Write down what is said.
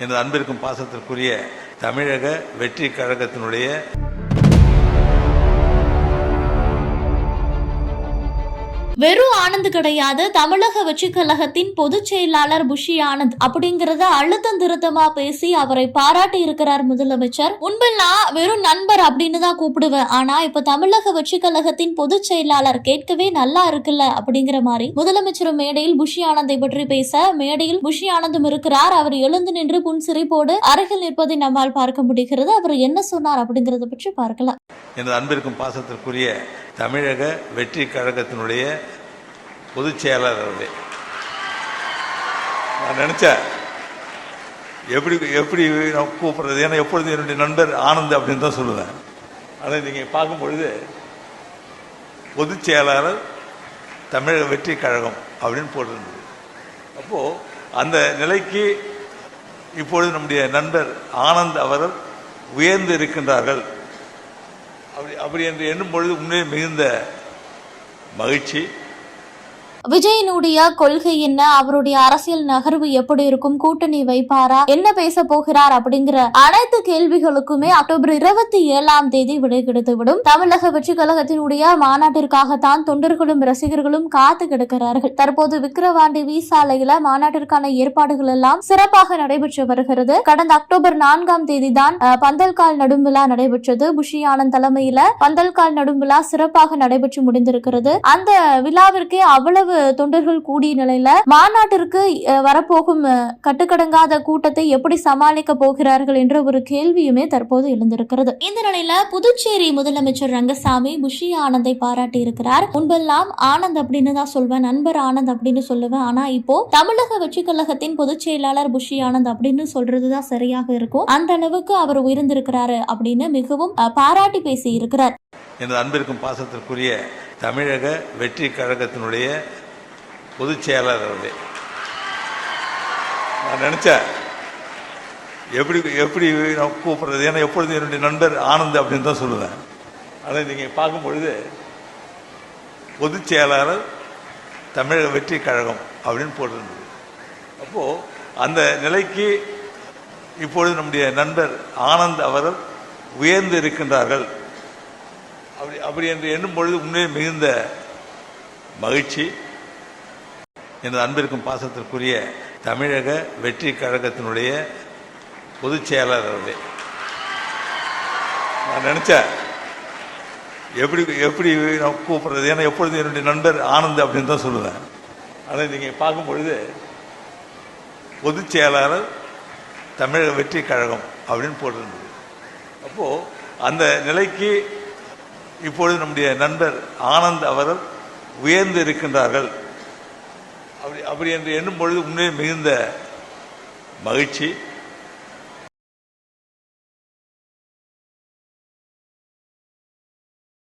எனது அன்பிற்கும் பாசத்திற்குரிய தமிழக வெற்றி கழகத்தினுடைய வெறும் ஆனந்த் கிடையாது. தமிழக வெற்றிக் கழகத்தின் பொதுச் செயலாளர் புஷி ஆனந்த் அப்படிங்கறத அழுத்தம் திருத்தமா பேசி அவரை பாராட்டி இருக்கிறார் முதலமைச்சர். முன்பெல்லாம் வெறும் நண்பர் அப்படின்னு தான் கூப்பிடுவேன். ஆனா இப்ப தமிழக வெற்றிக் கழகத்தின் பொதுச் செயலாளர் கேட்கவே நல்லா இருக்குல்ல அப்படிங்கிற மாதிரி முதலமைச்சர் மேடையில் புஷி ஆனந்தை பற்றி பேச மேடையில் புஷி ஆனந்தும் இருக்கிறார். அவர் எழுந்து நின்று புன்சிரிப்போடு அருகில் நிற்பதை நம்மால் பார்க்க முடிகிறது. அவர் என்ன சொன்னார் அப்படிங்கறத பற்றி பார்க்கலாம். எனது அன்பிற்கும் பாசத்திற்குரிய தமிழக வெற்றி கழகத்தினுடைய பொதுச் செயலாளர் அவர்களே நான் நினைச்சேன். எப்படி எப்படி நான் கூப்பிடுறது? ஏன்னா எப்பொழுதும் என்னுடைய நண்பர் ஆனந்த் அப்படின்னு தான் சொல்லுவேன். ஆனால் நீங்கள் பார்க்கும் பொழுது பொதுச் செயலாளர் தமிழக வெற்றி கழகம் அப்படின்னு போட்டிருந்தது. அப்போது அந்த நிலைக்கு இப்பொழுது நம்முடைய நண்பர் ஆனந்த் அவர்கள் உயர்ந்து இருக்கின்றார்கள். அப்படி அப்படி என்று எண்ணும் பொழுது உண்மையை மிகுந்த மகிழ்ச்சி விஜயனுடைய கொள்கை என்ன? அவருடைய அரசியல் நகர்வு எப்படி இருக்கும்? கூட்டணி வைப்பாரா? என்ன பேச போகிறார்? அப்படிங்கிற அனைத்து கேள்விகளுக்குமே அக்டோபர் இருபத்தி ஏழாம் தேதி விடை கிடைத்துவிடும் தமிழக வெற்றி கழகத்தினுடைய மாநாட்டிற்காகத்தான் தொண்டர்களும் ரசிகர்களும் காத்து கிடக்கிறார்கள். தற்போது விக்கிரவாண்டி வி சாலையில மாநாட்டிற்கான ஏற்பாடுகள் எல்லாம் சிறப்பாக நடைபெற்று வருகிறது. கடந்த அக்டோபர் நான்காம் தேதி தான் பந்தல்கால் நடும் விழா நடைபெற்றது. புஷி ஆனந்த் தலைமையில பந்தல்கால் நடும் விழா சிறப்பாக நடைபெற்று முடிந்திருக்கிறது. அந்த விழாவிற்கே அவ்வளவு தொண்டர்கள் கூடிய நிலையில மாநாட்டிற்கு வரப்போகும் கட்டுக்கடங்காத கூட்டத்தை எப்படி சமாளிக்க போகிறார்கள் என்ற ஒரு கேள்வியுமே தற்போது எழுந்திருக்கிறது. இந்த நிலையில புதுச்சேரி முதலமைச்சர் ரங்கசாமி முஷி ஆனந்தை பாராட்டி இருக்கிறார் முன்பெல்லாம் ஆனந்த் அப்படின்னு தான் சொல்வேன் நண்பர் ஆனந்த் அப்படின்னு சொல்லுவேன். ஆனா இப்போ தமிழக வெற்றி கழகத்தின் பொதுச் செயலாளர் புஷி ஆனந்த் அப்படின்னு சொல்றதுதான் சரியாக இருக்கும். அந்த அளவுக்கு அவர் உயர்ந்திருக்கிறாரு அப்படின்னு மிகவும் பாராட்டி பேசி இருக்கிறார் எனது அன்பிற்கும் பாசத்திற்குரிய தமிழக வெற்றி கழகத்தினுடைய பொதுச் செயலாளர் அது நான் நினச்சேன் எப்படி எப்படி நான் கூப்பிட்றது? ஏன்னா எப்பொழுதும் என்னுடைய நண்பர் ஆனந்த் அப்படின்னு தான் சொல்லுவேன். ஆனால் நீங்கள் பார்க்கும் பொழுது பொதுச் செயலாளர் தமிழக வெற்றி கழகம் அப்படின்னு போட்டிருந்தது. அப்போது அந்த நிலைக்கு இப்பொழுது நம்முடைய நண்பர் ஆனந்த் அவர்கள் உயர்ந்து இருக்கின்றார்கள். அப்படி அப்படி என்று எண்ணும் பொழுது உண்மையே மிகுந்த மகிழ்ச்சி. எனது அன்பிற்கும் பாசத்திற்குரிய தமிழக வெற்றி கழகத்தினுடைய பொதுச் செயலாளர் அவர்களே. நான் நினைச்சேன் எப்படி எப்படி நான் கூப்பிடுறது? ஏன்னா எப்பொழுதும் என்னுடைய நண்பர் ஆனந்த் அப்படின்னு தான் சொல்லுவேன். ஆனால் நீங்கள் பார்க்கும் பொழுது பொதுச் செயலாளர் தமிழக வெற்றி கழகம் அப்படின்னு போட்டிருந்தது. அப்போது அந்த நிலைக்கு இப்பொழுது நம்முடைய நண்பர் ஆனந்த் அவர்கள் உயர்ந்து இருக்கின்றார்கள் அப்படி அப்படி என்று எண்ணும் பொழுது உண்மையே மிகுந்த மகிழ்ச்சி.